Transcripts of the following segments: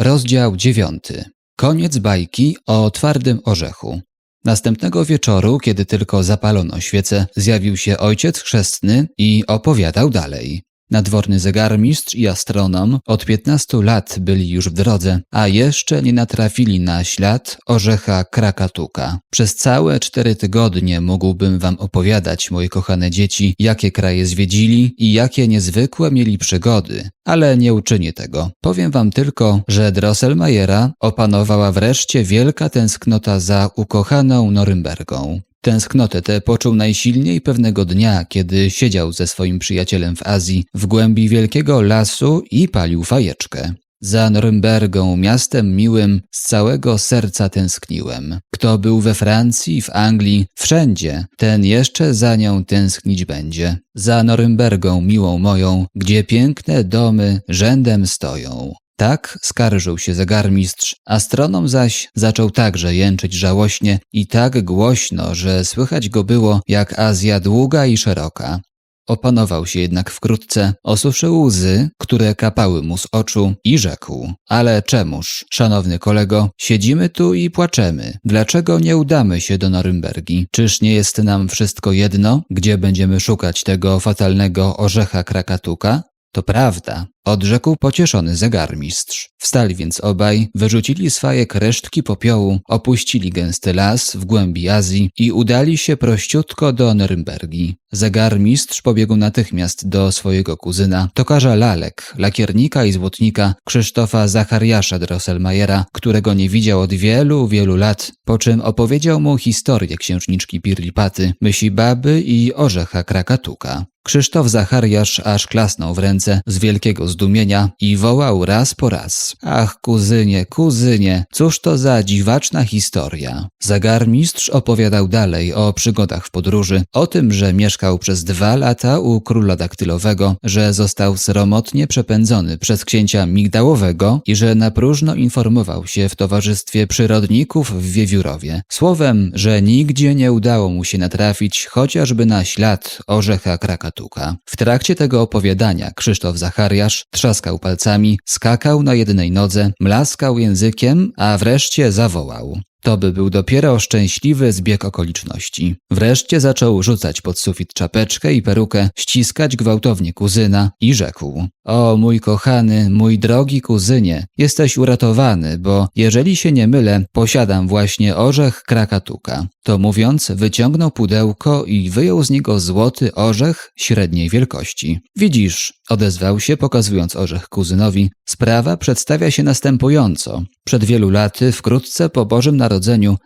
Rozdział dziewiąty. Koniec bajki o twardym orzechu. Następnego wieczoru, kiedy tylko zapalono świecę, zjawił się ojciec chrzestny i opowiadał dalej. Nadworny zegarmistrz i astronom od 15 lat byli już w drodze, a jeszcze nie natrafili na ślad orzecha Krakatuka. Przez całe cztery tygodnie mógłbym wam opowiadać, moje kochane dzieci, jakie kraje zwiedzili i jakie niezwykłe mieli przygody, ale nie uczynię tego. Powiem wam tylko, że Drosselmayera opanowała wreszcie wielka tęsknota za ukochaną Norymbergą. Tęsknotę tę poczuł najsilniej pewnego dnia, kiedy siedział ze swoim przyjacielem w Azji, w głębi wielkiego lasu i palił fajeczkę. Za Norymbergą, miastem miłym, z całego serca tęskniłem. Kto był we Francji, w Anglii, wszędzie, ten jeszcze za nią tęsknić będzie. Za Norymbergą miłą moją, gdzie piękne domy rzędem stoją. Tak skarżył się zegarmistrz, astronom zaś zaczął także jęczyć żałośnie i tak głośno, że słychać go było jak Azja długa i szeroka. Opanował się jednak wkrótce, osuszył łzy, które kapały mu z oczu i rzekł: Ale czemuż, szanowny kolego, siedzimy tu i płaczemy. Dlaczego nie udamy się do Norymbergi? Czyż nie jest nam wszystko jedno, gdzie będziemy szukać tego fatalnego orzecha Krakatuka? To prawda, odrzekł pocieszony zegarmistrz. Wstali więc obaj, wyrzucili swaje resztki popiołu, opuścili gęsty las w głębi Azji i udali się prościutko do Norymbergi. Zegarmistrz pobiegł natychmiast do swojego kuzyna, tokarza lalek, lakiernika i złotnika Krzysztofa Zachariasza Drosselmayera, którego nie widział od wielu, wielu lat, po czym opowiedział mu historię księżniczki Pirlipaty, myśli baby i orzecha Krakatuka. Krzysztof Zachariasz aż klasnął w ręce z wielkiego zdumienia i wołał raz po raz. Ach, kuzynie, kuzynie, cóż to za dziwaczna historia. Zagarmistrz opowiadał dalej o przygodach w podróży, o tym, że mieszkał przez dwa lata u króla daktylowego, że został sromotnie przepędzony przez księcia migdałowego i że na próżno informował się w towarzystwie przyrodników w Wiewiórowie. Słowem, że nigdzie nie udało mu się natrafić chociażby na ślad orzecha W trakcie tego opowiadania Krzysztof Zachariasz trzaskał palcami, skakał na jednej nodze, mlaskał językiem, a wreszcie zawołał. To by był dopiero szczęśliwy zbieg okoliczności. Wreszcie zaczął rzucać pod sufit czapeczkę i perukę, ściskać gwałtownie kuzyna i rzekł: O mój kochany, mój drogi kuzynie, jesteś uratowany, bo jeżeli się nie mylę, posiadam właśnie orzech krakatuka. To mówiąc, wyciągnął pudełko i wyjął z niego złoty orzech średniej wielkości. Widzisz, odezwał się, pokazując orzech kuzynowi, sprawa przedstawia się następująco. Przed wielu laty, wkrótce po Bożym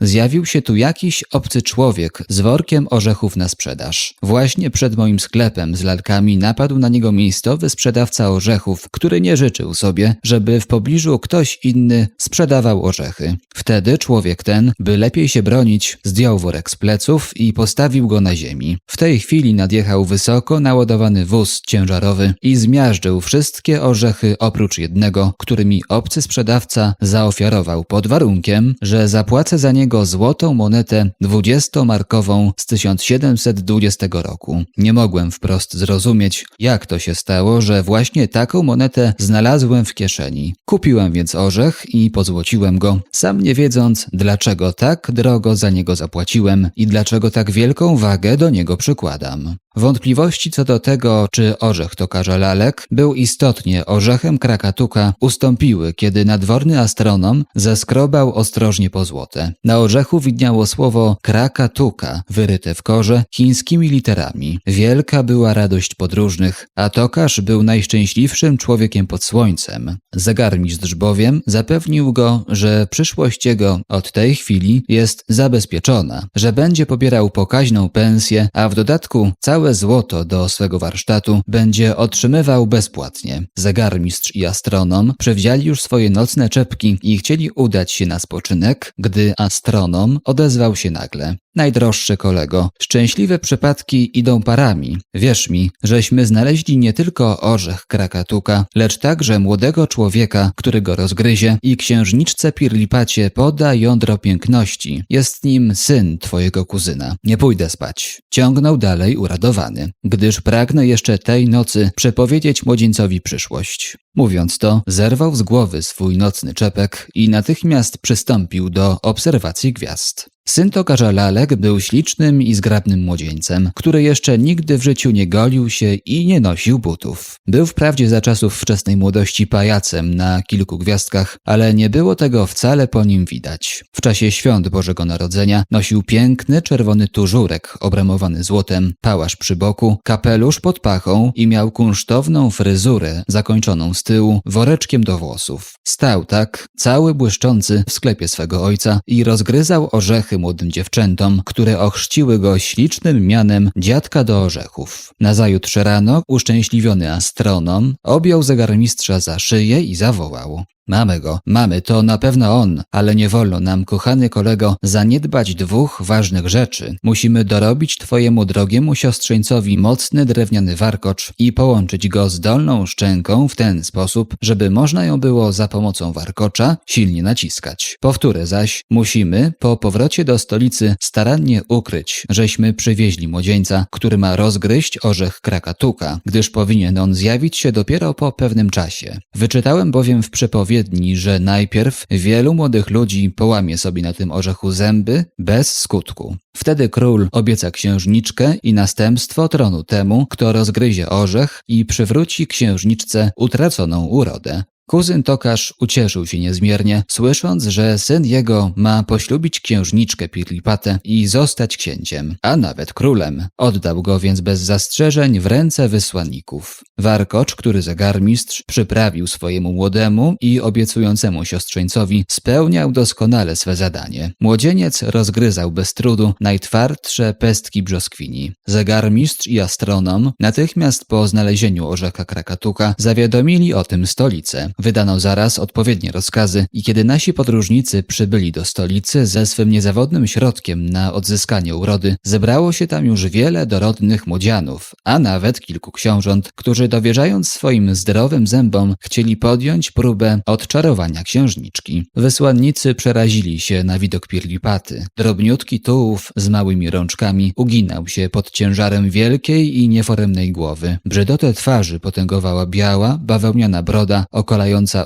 zjawił się tu jakiś obcy człowiek z workiem orzechów na sprzedaż. Właśnie przed moim sklepem z lalkami napadł na niego miejscowy sprzedawca orzechów, który nie życzył sobie, żeby w pobliżu ktoś inny sprzedawał orzechy. Wtedy człowiek ten, by lepiej się bronić, zdjął worek z pleców i postawił go na ziemi. W tej chwili nadjechał wysoko naładowany wóz ciężarowy i zmiażdżył wszystkie orzechy oprócz jednego, który mi obcy sprzedawca zaofiarował pod warunkiem, że zapłacę za niego złotą monetę dwudziestomarkową z 1720 roku. Nie mogłem wprost zrozumieć, jak to się stało, że właśnie taką monetę znalazłem w kieszeni. Kupiłem więc orzech i pozłociłem go, sam nie wiedząc, dlaczego tak drogo za niego zapłaciłem i dlaczego tak wielką wagę do niego przykładam. Wątpliwości co do tego, czy orzech tokarza lalek był istotnie orzechem krakatuka, ustąpiły, kiedy nadworny astronom zeskrobał ostrożnie po złote. Na orzechu widniało słowo krakatuka, wyryte w korze chińskimi literami. Wielka była radość podróżnych, a tokarz był najszczęśliwszym człowiekiem pod słońcem. Zegarmistrz bowiem zapewnił go, że przyszłość jego od tej chwili jest zabezpieczona, że będzie pobierał pokaźną pensję, a w dodatku całe złoto do swego warsztatu będzie otrzymywał bezpłatnie. Zegarmistrz i astronom przewzięli już swoje nocne czepki i chcieli udać się na spoczynek, gdy astronom odezwał się nagle. Najdroższy kolego, szczęśliwe przypadki idą parami. Wierz mi, żeśmy znaleźli nie tylko orzech krakatuka, lecz także młodego człowieka, który go rozgryzie i księżniczce Pirlipacie poda jądro piękności. Jest nim syn twojego kuzyna. Nie pójdę spać. Ciągnął dalej uradowany, gdyż pragnę jeszcze tej nocy przepowiedzieć młodzieńcowi przyszłość. Mówiąc to, zerwał z głowy swój nocny czepek i natychmiast przystąpił do obserwacji gwiazd. Syn tokarza Lalek był ślicznym i zgrabnym młodzieńcem, który jeszcze nigdy w życiu nie golił się i nie nosił butów. Był wprawdzie za czasów wczesnej młodości pajacem na kilku gwiazdkach, ale nie było tego wcale po nim widać. W czasie świąt Bożego Narodzenia nosił piękny czerwony tużurek obramowany złotem, pałasz przy boku, kapelusz pod pachą i miał kunsztowną fryzurę zakończoną z tyłu woreczkiem do włosów. Stał tak, cały błyszczący w sklepie swego ojca i rozgryzał orzechy młodym dziewczętom, które ochrzciły go ślicznym mianem dziadka do orzechów. Nazajutrz rano uszczęśliwiony astronom objął zegarmistrza za szyję i zawołał. Mamy go, mamy, to na pewno on, ale nie wolno nam, kochany kolego, zaniedbać dwóch ważnych rzeczy. Musimy dorobić twojemu drogiemu siostrzeńcowi mocny drewniany warkocz i połączyć go z dolną szczęką w ten sposób, żeby można ją było za pomocą warkocza silnie naciskać. Powtórę zaś, musimy po powrocie do stolicy starannie ukryć, żeśmy przywieźli młodzieńca, który ma rozgryźć orzech krakatuka, gdyż powinien on zjawić się dopiero po pewnym czasie. Wyczytałem bowiem w przepowiedni odpowiedni, że najpierw wielu młodych ludzi połamie sobie na tym orzechu zęby bez skutku. Wtedy król obieca księżniczkę i następstwo tronu temu, kto rozgryzie orzech i przywróci księżniczce utraconą urodę. Kuzyn tokarz ucieszył się niezmiernie, słysząc, że syn jego ma poślubić księżniczkę Pirlipatę i zostać księciem, a nawet królem. Oddał go więc bez zastrzeżeń w ręce wysłanników. Warkocz, który zegarmistrz przyprawił swojemu młodemu i obiecującemu siostrzeńcowi, spełniał doskonale swe zadanie. Młodzieniec rozgryzał bez trudu najtwardsze pestki brzoskwini. Zegarmistrz i astronom natychmiast po znalezieniu orzeka Krakatuka zawiadomili o tym stolicę. Wydano zaraz odpowiednie rozkazy i kiedy nasi podróżnicy przybyli do stolicy ze swym niezawodnym środkiem na odzyskanie urody, zebrało się tam już wiele dorodnych młodzianów, a nawet kilku książąt, którzy dowierzając swoim zdrowym zębom chcieli podjąć próbę odczarowania księżniczki. Wysłannicy przerazili się na widok pirlipaty. Drobniutki tułów z małymi rączkami uginał się pod ciężarem wielkiej i nieforemnej głowy. Brzydotę twarzy potęgowała biała, bawełniana broda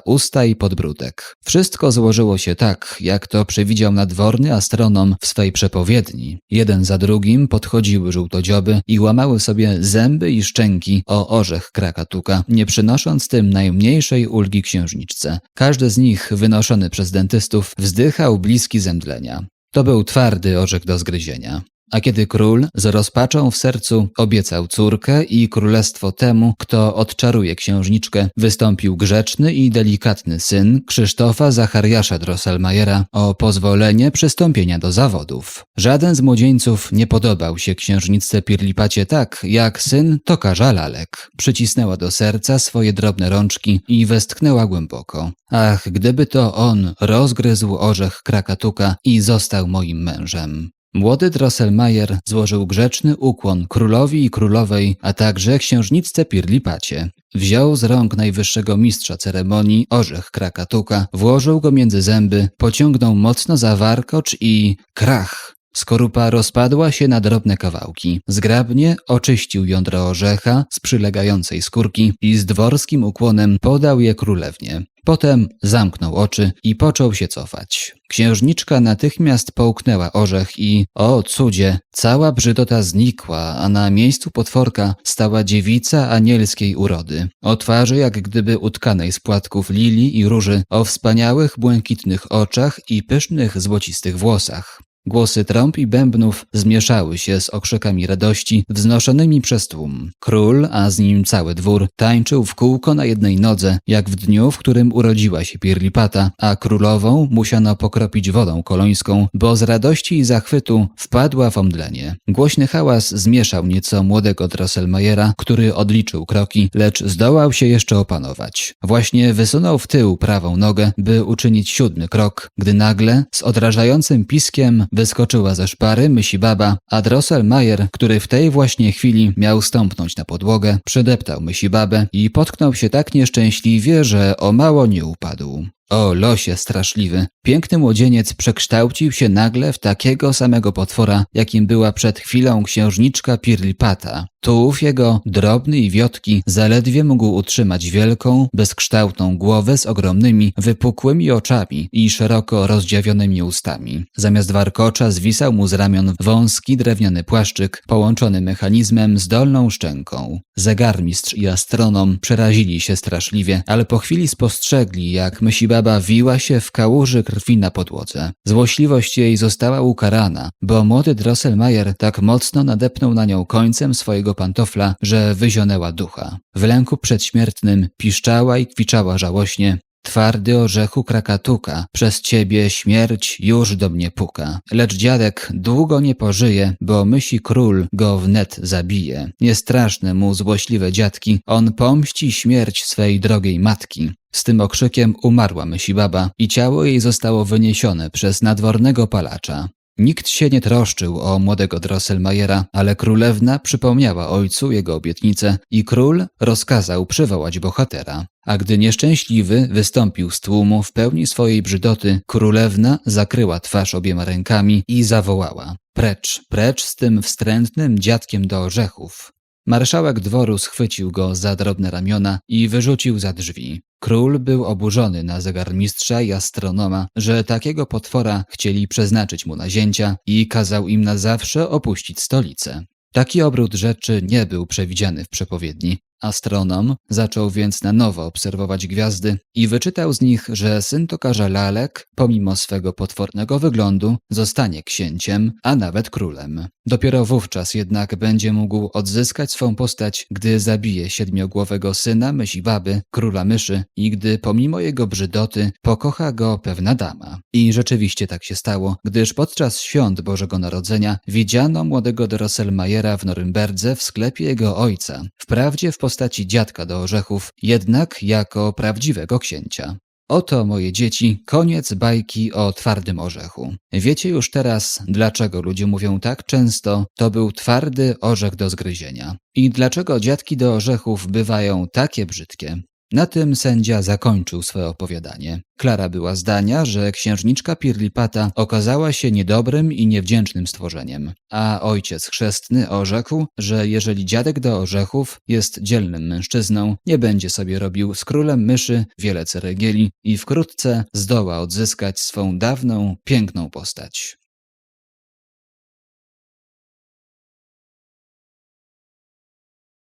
usta i podbródek. Wszystko złożyło się tak, jak to przewidział nadworny astronom w swej przepowiedni. Jeden za drugim podchodziły żółtodzioby i łamały sobie zęby i szczęki o orzech krakatuka, nie przynosząc tym najmniejszej ulgi księżniczce. Każdy z nich, wynoszony przez dentystów, wzdychał bliski zemdlenia. To był twardy orzech do zgryzienia. A kiedy król z rozpaczą w sercu obiecał córkę i królestwo temu, kto odczaruje księżniczkę, wystąpił grzeczny i delikatny syn Krzysztofa Zachariasza Drosselmajera o pozwolenie przystąpienia do zawodów. Żaden z młodzieńców nie podobał się księżniczce Pirlipacie tak, jak syn tokarza Lalek. Przycisnęła do serca swoje drobne rączki i westchnęła głęboko. Ach, gdyby to on rozgryzł orzech Krakatuka i został moim mężem. Młody Drosselmayer złożył grzeczny ukłon królowi i królowej, a także księżniczce Pirlipacie. Wziął z rąk najwyższego mistrza ceremonii orzech krakatuka, włożył go między zęby, pociągnął mocno za warkocz i krach! Skorupa rozpadła się na drobne kawałki. Zgrabnie oczyścił jądro orzecha z przylegającej skórki i z dworskim ukłonem podał je królewnie. Potem zamknął oczy i począł się cofać. Księżniczka natychmiast połknęła orzech i, o cudzie, cała brzydota znikła, a na miejscu potworka stała dziewica anielskiej urody. O twarzy jak gdyby utkanej z płatków lilii i róży, o wspaniałych błękitnych oczach i pysznych złocistych włosach. Głosy trąb i bębnów zmieszały się z okrzykami radości wznoszonymi przez tłum. Król, a z nim cały dwór, tańczył w kółko na jednej nodze, jak w dniu, w którym urodziła się Pirlipata, a królową musiano pokropić wodą kolońską, bo z radości i zachwytu wpadła w omdlenie. Głośny hałas zmieszał nieco młodego Drosselmayera, który odliczył kroki, lecz zdołał się jeszcze opanować. Właśnie wysunął w tył prawą nogę, by uczynić siódmy krok, gdy nagle, z odrażającym piskiem, Wyskoczyła ze szpary myśli baba, a Drosselmayer, który w tej właśnie chwili miał stąpnąć na podłogę, przydeptał myśli babę i potknął się tak nieszczęśliwie, że o mało nie upadł. O losie straszliwy, piękny młodzieniec przekształcił się nagle w takiego samego potwora, jakim była przed chwilą księżniczka Pirlipata. Tułów jego, drobny i wiotki, zaledwie mógł utrzymać wielką, bezkształtną głowę z ogromnymi, wypukłymi oczami i szeroko rozdziawionymi ustami. Zamiast warkocza zwisał mu z ramion wąski drewniany płaszczyk, połączony mechanizmem z dolną szczęką. Zegarmistrz i astronom przerazili się straszliwie, ale po chwili spostrzegli, jak myśli baba wiła się w kałuży krwi na podłodze. Złośliwość jej została ukarana, bo młody Drosselmayer tak mocno nadepnął na nią końcem swojego pantofla, że wyzionęła ducha. W lęku przedśmiertnym piszczała i kwiczała żałośnie, Twardy orzechu krakatuka, przez ciebie śmierć już do mnie puka. Lecz dziadek długo nie pożyje, bo myśli król go wnet zabije. Niestraszne mu złośliwe dziadki, on pomści śmierć swej drogiej matki. Z tym okrzykiem umarła myśli baba i ciało jej zostało wyniesione przez nadwornego palacza. Nikt się nie troszczył o młodego Drosselmayera, ale królewna przypomniała ojcu jego obietnicę i król rozkazał przywołać bohatera. A gdy nieszczęśliwy wystąpił z tłumu w pełni swojej brzydoty, królewna zakryła twarz obiema rękami i zawołała: Precz, precz z tym wstrętnym dziadkiem do orzechów. Marszałek dworu schwycił go za drobne ramiona i wyrzucił za drzwi. Król był oburzony na zegarmistrza i astronoma, że takiego potwora chcieli przeznaczyć mu na zięcia i kazał im na zawsze opuścić stolicę. Taki obrót rzeczy nie był przewidziany w przepowiedni. Astronom zaczął więc na nowo obserwować gwiazdy i wyczytał z nich, że syn tokarza Lalek, pomimo swego potwornego wyglądu, zostanie księciem, a nawet królem. Dopiero wówczas jednak będzie mógł odzyskać swą postać, gdy zabije siedmiogłowego syna myśli baby, króla myszy i gdy pomimo jego brzydoty pokocha go pewna dama. I rzeczywiście tak się stało, gdyż podczas świąt Bożego Narodzenia widziano młodego Drosselmayera w Norymberdze w sklepie jego ojca, wprawdzie w postaci dziadka do orzechów, jednak jako prawdziwego księcia. Oto, moje dzieci, koniec bajki o twardym orzechu. Wiecie już teraz, dlaczego ludzie mówią tak często, to był twardy orzech do zgryzienia. I dlaczego dziadki do orzechów bywają takie brzydkie. Na tym sędzia zakończył swoje opowiadanie. Klara była zdania, że księżniczka Pirlipata okazała się niedobrym i niewdzięcznym stworzeniem, a ojciec chrzestny orzekł, że jeżeli dziadek do orzechów jest dzielnym mężczyzną, nie będzie sobie robił z królem myszy wiele ceregieli i wkrótce zdoła odzyskać swą dawną, piękną postać.